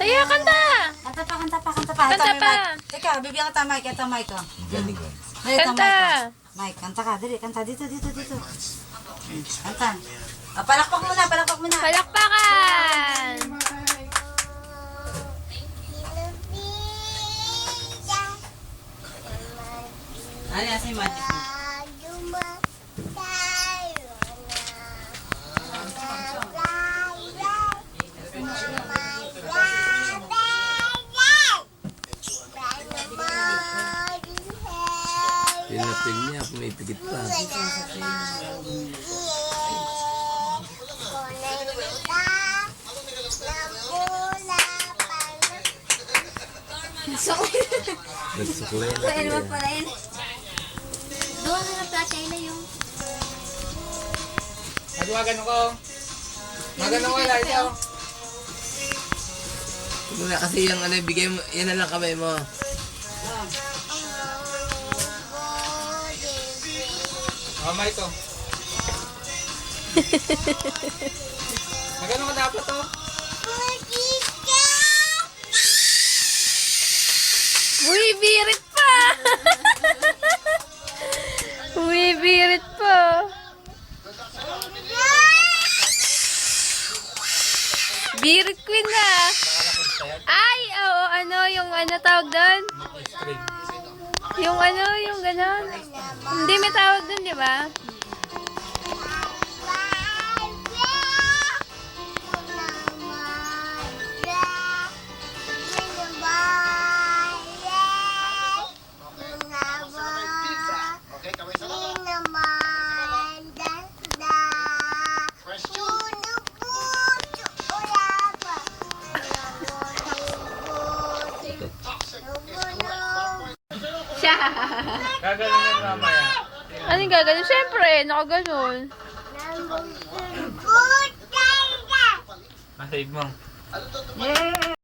Saya, kanta! Kanta pa, kanta pa, kanta pa. Kanta pa. Teka, bibigyan kita mic. Ito, mic ko. Kanta! Mic, kanta ka. Dali, kanta. Dito, dito, dito. Kanta. Ah, palakpak muna, palakpak muna. Palakpakan! Ano yan, sa magic mo? Pinapil niya, pumipigit pa. Nagsukulay na Pwede mo kaya. pala yun. Doon na platay na yung Magwagano ko. Magano ko lang ito. Muna kasi yung ano, bigay mo, yan na lang kamay mo. Mama ito. Magano ka dapat to? Uy, birit pa! Uy, birit pa! Birit queen na! Ay, oo, ano, yung ano tawag doon? Yung ano, yung ganon. Hindi may tawag doon, di ba? Siya! Gaganon mamaya. Ano yung gaganon? Siyempre, nakaganon. Masave mo.